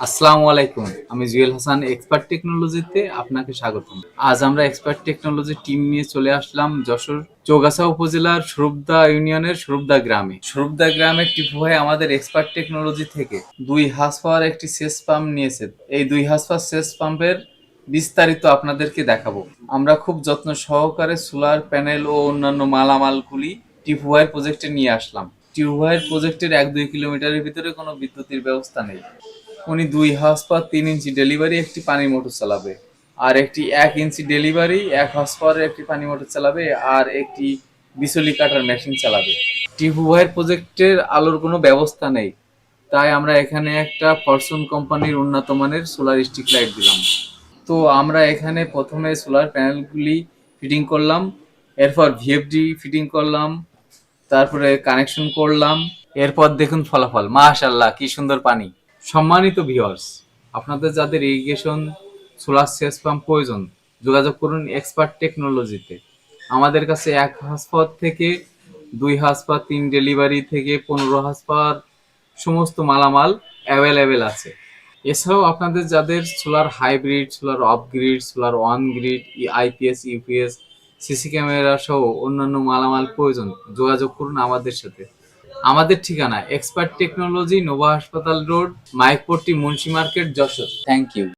আসসালামু আলাইকুম, আমি জুয়েল হাসান এক্সপার্ট টেকনোলজিতে আপনাকে স্বাগতম। আজ আমরা এক্সপার্ট টেকনোলজি টিম নিয়ে চলে আসলাম যশোর চৌগাছা উপজেলার সুরুবদা ইউনিয়নের সুরুবদা গ্রামে। সুরুবদা গ্রামের টিপু ভাই আমাদের এক্সপার্ট টেকনোলজি থেকে দুই হাঁস পাওয়ার একটি সেচ পাম্প নিয়েছে। এই দুই হাঁস পাওয়ার সেচ পাম্পের বিস্তারিত আপনাদেরকে দেখাবো। আমরা খুব যত্ন সহকারে সোলার প্যানেল ও অন্যান্য মালামালগুলি টিপু ভাইয়ের প্রজেক্টে নিয়ে আসলাম। ভাইয়ের প্রজেক্টের এক দুই কিলোমিটারের ভিতরে কোনো বিদ্যুতের ব্যবস্থা নেই। উনি দুই হাউস পাওয়ার তিন ইঞ্চি ডেলিভারি একটি পানি মোটর চালাবে। আর একটি এক ইঞ্চি ডেলিভারি এক হাউস পাওয়ারের একটি পানি মোটর চালাবে, আর একটি বিচলি কাটার মেশিন চালাবে। টিপু ভাইয়ের প্রজেক্টের আলোর কোনো ব্যবস্থা নেই। তাই আমরা এখানে একটা ফরচুন কোম্পানির উন্নত মানের সোলার স্ট্রিক লাইট দিলাম। তো আমরা এখানে প্রথমে সোলার প্যানেলগুলি ফিটিং করলাম, এরপর ভিএফডি ফিটিং করলাম, তারপরে কানেকশন করলাম, এরপর দেখুন ফলাফল। মাশাল্লাহ কি সুন্দর পানি। সম্মানিত ভিউয়ার্স আপনাদের যাদের ইরিগেশন সোলার সেচ পাম্প প্রয়োজন, যোগাযোগ করুন এক্সপার্ট টেকনোলজিতে আমাদের কাছে এক হাসপাত থেকে, দুই হাসপাত তিন ডেলিভারি থেকে, পনেরো হাসপাত সমস্ত মালামাল অ্যাভেলেবেল আছে। এছাড়াও আপনাদের যাদের solar hybrid solar off grid solar on grid IPS UPS CC camera সহ অন্যান্য মালামাল প্রয়োজন, যোগাযোগ করুন আমাদের সাথে। আমাদের ঠিকানা এক্সপার্ট টেকনোলজি নোভা হাসপাতাল road Maikpatti Munshi market Jessore. Thank you